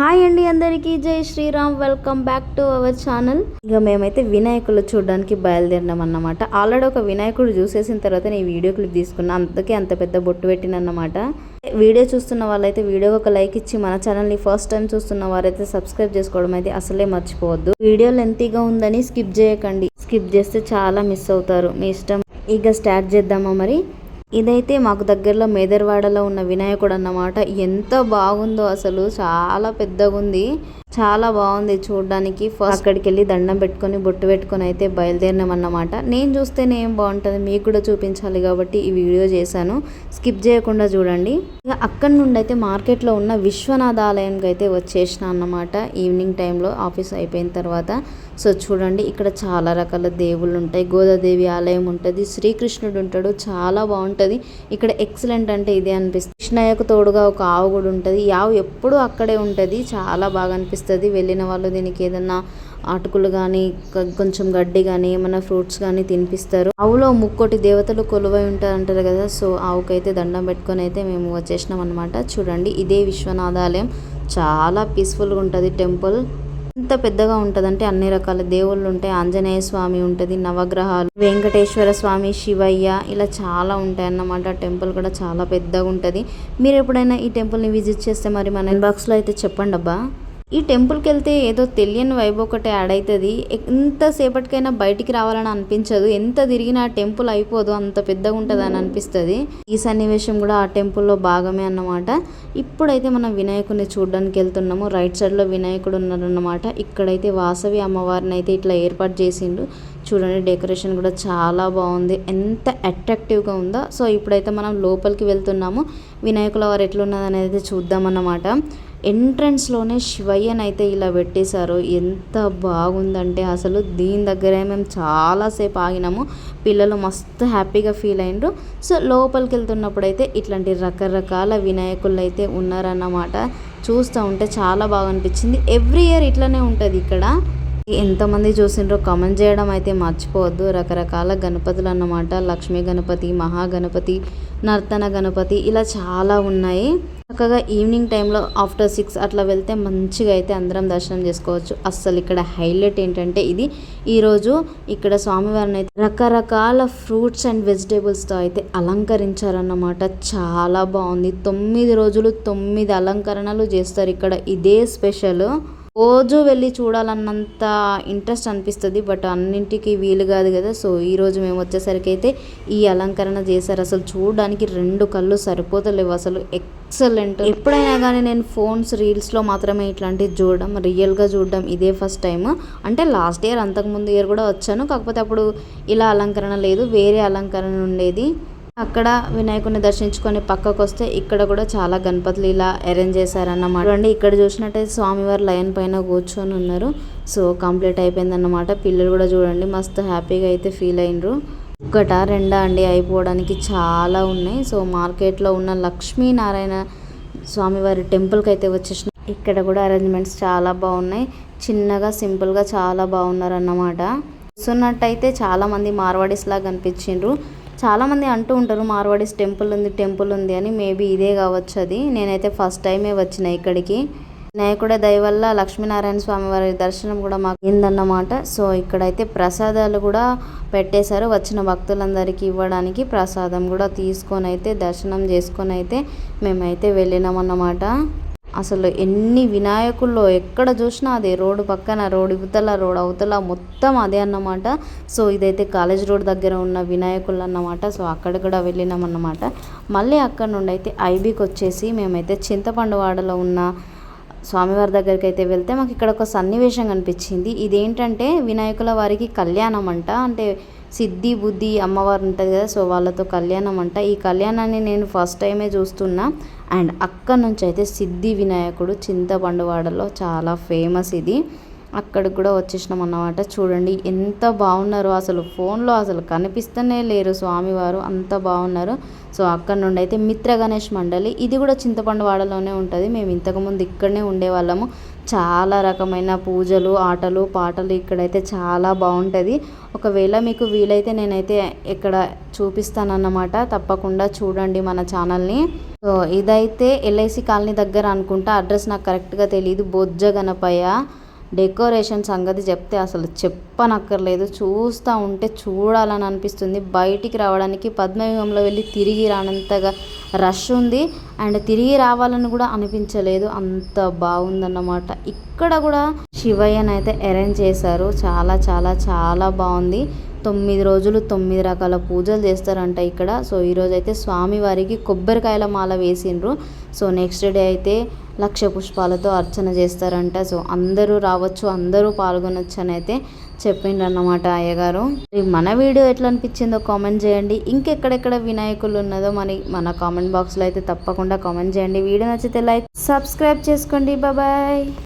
Hi అండి అందరికీ జై Shri Ram welcome back to our channel. ఇక మేమైతే వినాయకులు చూడడానికి బయలుదేరినాం అన్నమాట ఆల్రెడీ ఒక వినాయకుడు చూసేసిన తర్వాత నేను వీడియో క్లిప్ తీసుకున్నా. అందుకే అంత పెద్ద బొట్టు పెట్టినన్నమాట. వీడియో చూస్తున్న వాళ్ళైతే వీడియోకి ఒక లైక్ ఇచ్చి మన ఛానల్ని ఫస్ట్ టైం చూస్తున్న వారైతే సబ్స్క్రైబ్ చేసుకోవడం అయితే అసలే మర్చిపోవద్దు. వీడియో లెంతీగా ఉందని స్కిప్ చేయకండి. స్కిప్ చేస్తే చాలా మిస్ అవుతారు. మీ ఇష్టం. ఇక స్టార్ట్ చేద్దామా మరి? ఇదైతే మాకు దగ్గరలో మేదర్వాడలో ఉన్న వినాయకుడు అన్నమాట ఎంత బాగుందో అసలు. చాలా పెద్దగా ఉంది చాలా బాగుంది చూడడానికి. ఫస్ట్ అక్కడికి వెళ్ళి దండం పెట్టుకొని బొట్టు పెట్టుకొని అయితే బయలుదేరినాం అన్నమాట నేను చూస్తేనే ఏం బాగుంటుంది మీకు కూడా చూపించాలి కాబట్టి ఈ వీడియో చేశాను. స్కిప్ చేయకుండా చూడండి. ఇక అక్కడి నుండి అయితే మార్కెట్లో ఉన్న విశ్వనాథ ఆలయంకి అయితే వచ్చేసిన అన్నమాట. ఈవినింగ్ టైంలో ఆఫీస్ అయిపోయిన తర్వాత. సో చూడండి ఇక్కడ చాలా రకాల దేవుళ్ళు ఉంటాయి. గోదాదేవి ఆలయం ఉంటుంది శ్రీకృష్ణుడు ఉంటాడు. చాలా బాగుంటుంది. ఇక్కడ ఎక్సలెంట్ అంటే ఇదే అనిపిస్తుంది. కృష్ణయ్యకు తోడుగా ఒక ఆవు కూడా ఉంటుంది. ఈ ఆవు ఎప్పుడూ అక్కడే ఉంటుంది. చాలా బాగా అనిపిస్తుంది. వెళ్ళిన వాళ్ళు దీనికి ఏదన్నా అటుకులు కానీ కొంచెం గడ్డి కానీ ఏమైనా ఫ్రూట్స్ కానీ తినిపిస్తారు. ఆవులో ముక్కోటి దేవతలు కొలువై ఉంటారు అంటారు కదా సో ఆవుకైతే దండం పెట్టుకొని అయితే మేము వచ్చేసినాం అనమాట చూడండి ఇదే విశ్వనాథాలయం. చాలా పీస్ఫుల్గా ఉంటుంది టెంపుల్. ఎంత పెద్దగా ఉంటుందంటే అన్ని రకాల దేవుళ్ళు ఉంటాయి. ఆంజనేయ స్వామి ఉంటుంది నవగ్రహాలు వెంకటేశ్వర స్వామి శివయ్య ఇలా చాలా ఉంటాయి అన్నమాట. టెంపుల్ కూడా చాలా పెద్దగా ఉంటుంది. మీరు ఎప్పుడైనా ఈ టెంపుల్ని విజిట్ చేస్తే మరి మన ఇన్బాక్స్లో అయితే చెప్పండి అబ్బా ఈ టెంపుల్కి వెళ్తే ఏదో తెలియని వైబ్ ఒకటి యాడ్ అవుతుంది ఎంతసేపటికైనా బయటికి రావాలని అనిపించదు. ఎంత తిరిగినా ఆ టెంపుల్ అయిపోదు. అంత పెద్దగా ఉంటుంది అని అనిపిస్తుంది. ఈ సన్నివేశం కూడా ఆ టెంపుల్లో భాగమే అన్నమాట. ఇప్పుడైతే మనం వినాయకుడిని చూడడానికి వెళ్తున్నాము. రైట్ సైడ్లో వినాయకుడు ఉన్నారన్నమాట. ఇక్కడైతే వాసవి అమ్మవారిని అయితే ఇట్లా ఏర్పాటు చేసిండు. చూడండి డెకరేషన్ కూడా చాలా బాగుంది. ఎంత అట్రాక్టివ్గా ఉందో. సో ఇప్పుడైతే మనం లోపలికి వెళ్తున్నాము. వినాయకుల వారు ఎట్లున్నది అనేది చూద్దామన్నమాట. ఎంట్రన్స్లోనే శివయ్యనైతే ఇలా పెట్టేశారు ఎంత బాగుందంటే అసలు దీని దగ్గరే మేము చాలాసేపు ఆగినాము. పిల్లలు మస్తు హ్యాపీగా ఫీల్ అయినరు. సో లోపలికి వెళ్తున్నప్పుడు అయితే ఇట్లాంటి రకరకాల వినాయకులు అయితే ఉన్నారన్నమాట. చూస్తూ ఉంటే చాలా బాగా అనిపించింది ఎవ్రీ ఇయర్ ఇట్లనే ఉంటుంది ఇక్కడ. ఎంతమంది చూసిండ్రో కామెంట్ చేయడం అయితే మర్చిపోవద్దు. రకరకాల గణపతులు అన్నమాట లక్ష్మీ గణపతి మహాగణపతి నర్తన గణపతి ఇలా చాలా ఉన్నాయి. చక్కగా ఈవినింగ్ టైంలో ఆఫ్టర్ సిక్స్ అట్లా వెళ్తే మంచిగా అయితే అందరం దర్శనం చేసుకోవచ్చు. అస్సలు ఇక్కడ హైలైట్ ఏంటంటే ఇది. ఈరోజు ఇక్కడ స్వామివారిని అయితే రకరకాల ఫ్రూట్స్ అండ్ వెజిటేబుల్స్తో అయితే అలంకరించారన్నమాట. చాలా బాగుంది. తొమ్మిది రోజులు తొమ్మిది అలంకరణలు చేస్తారు ఇక్కడ. ఇదే స్పెషల్. రోజు వెళ్ళి చూడాలన్నంత ఇంట్రెస్ట్ అనిపిస్తుంది బట్ అన్నింటికి వీలు కాదు కదా. సో ఈరోజు మేము వచ్చేసరికి అయితే ఈ అలంకరణ చేశారు. అసలు చూడడానికి రెండు కళ్ళు సరిపోతలేవు అసలు. ఎక్సలెంట్ ఎప్పుడైనా కానీ నేను ఫోన్స్ రీల్స్లో మాత్రమే ఇట్లాంటివి చూడడం రియల్గా చూడడం ఇదే ఫస్ట్ టైం అంటే లాస్ట్ ఇయర్ అంతకుముందు ఇయర్ కూడా వచ్చాను. కాకపోతే అప్పుడు ఇలా అలంకరణ లేదు వేరే అలంకరణ ఉండేది. అక్కడ వినాయకుడిని దర్శించుకొని పక్కకు వస్తే ఇక్కడ కూడా చాలా గణపతులు ఇలా అరేంజ్ చేశారన్నమాట. చూడండి ఇక్కడ చూసినట్టయితే స్వామివారి లైన్ పైన కూర్చొని ఉన్నారు. సో కంప్లీట్ అయిపోయిందన్నమాట. పిల్లలు కూడా చూడండి మస్తు హ్యాపీగా అయితే ఫీల్ అయినరు. ఒకట రెండా అండి అయిపోవడానికి చాలా ఉన్నాయి. సో మార్కెట్లో ఉన్న లక్ష్మీనారాయణ స్వామివారి టెంపుల్కి అయితే వచ్చేసిన ఇక్కడ కూడా అరేంజ్మెంట్స్ చాలా బాగున్నాయి. చిన్నగా సింపుల్గా చాలా బాగున్నారు అన్నమాట చూస్తున్నట్టయితే చాలామంది మార్వాడీస్ లాగా కనిపించిండ్రు చాలామంది అంటూ ఉంటారు మార్వాడీస్ టెంపుల్ ఉంది టెంపుల్ ఉంది అని. మేబీ ఇదే కావచ్చు అది. నేనైతే ఫస్ట్ టైమే వచ్చిన ఇక్కడికి. వినాయకుడే దయ వల్ల లక్ష్మీనారాయణ స్వామి వారి దర్శనం కూడా మాకు అయిందన్నమాట. సో ఇక్కడైతే ప్రసాదాలు కూడా పెట్టేశారు. వచ్చిన భక్తులందరికీ ఇవ్వడానికి ప్రసాదం కూడా తీసుకొని అయితే దర్శనం చేసుకొని అయితే మేమైతే వెళ్ళినామన్నమాట. అసలు ఎన్ని వినాయకుల్లో ఎక్కడ చూసినా అదే రోడ్డు పక్కన రోడ్డు ఇవతల రోడ్ అవతల మొత్తం అదే అన్నమాట. సో ఇదైతే కాలేజ్ రోడ్ దగ్గర ఉన్న వినాయకులు అన్నమాట. సో అక్కడ కూడా వెళ్ళినాం అన్నమాట. మళ్ళీ అక్కడ నుండి అయితే ఐబీకి వచ్చేసి మేమైతే చింతపండు వాడలో ఉన్న స్వామివారి దగ్గరికి అయితే వెళ్తే మాకు ఇక్కడ ఒక సన్నివేశం కనిపించింది. ఇదేంటంటే వినాయకుల వారికి కళ్యాణం అంట అంటే సిద్ధి బుద్ధి అమ్మవారు ఉంటుంది కదా సో వాళ్ళతో కళ్యాణం అంట ఈ కళ్యాణాన్ని నేను ఫస్ట్ టైమే చూస్తున్నా. అండ్ అక్కడ నుంచి అయితే సిద్ధి వినాయకుడు చింతపండువాడలో చాలా ఫేమస్ ఇది. అక్కడికి కూడా వచ్చేసినాం అన్నమాట చూడండి ఎంత బాగున్నారో అసలు ఫోన్లో అసలు కనిపిస్తూనే లేరు స్వామివారు. అంత బాగున్నారు. సో అక్కడ నుండి అయితే మిత్ర గణేష్ మండలి. ఇది కూడా చింతపండు వాడలోనే ఉంటుంది. మేము ఇంతకుముందు ఇక్కడనే ఉండేవాళ్ళము. చాలా రకమైన పూజలు ఆటలు పాటలు ఇక్కడైతే చాలా బాగుంటుంది. ఒకవేళ మీకు వీలైతే నేనైతే ఇక్కడ చూపిస్తానన్నమాట. తప్పకుండా చూడండి మన ఛానల్ని. సో ఇదైతే ఎల్ఐసి కాలనీ దగ్గర అనుకుంటా. అడ్రస్ నాకు కరెక్ట్గా తెలియదు బొజ్జ గణపయ్య. డెకరేషన్ సంగతి చెప్తే అసలు చెప్పనక్కర్లేదు. చూస్తూ ఉంటే చూడాలని అనిపిస్తుంది. బయటికి రావడానికి పద్మవ్యూహంలో వెళ్ళి తిరిగి రానంతగా రష్ ఉంది. అండ్ తిరిగి రావాలని కూడా అనిపించలేదు. అంత బాగుందన్నమాట. ఇక్కడ కూడా శివయ్యను అయితే అరేంజ్ చేశారు. చాలా చాలా చాలా బాగుంది. తొమ్మిది రోజులు తొమ్మిది రకాల పూజలు చేస్తారంట ఇక్కడ. సో ఈరోజు అయితే స్వామివారికి కొబ్బరికాయల మాల వేసిండ్రు. సో నెక్స్ట్ డే అయితే లక్ష పుష్పాలతో అర్చన చేస్తారంట. సో అందరూ రావచ్చు అందరూ పాల్గొనొచ్చు అని అయితే చెప్పిండ్రు అన్నమాట అయ్యగారు మన వీడియో ఎట్లా అనిపించిందో కామెంట్ చేయండి. ఇంకెక్కడెక్కడ వినాయకులు ఉన్నదో మరి మన కామెంట్ బాక్స్లో అయితే తప్పకుండా కామెంట్ చేయండి. వీడియో నచ్చితే లైక్ సబ్స్క్రైబ్ చేసుకోండి. బాబాయ్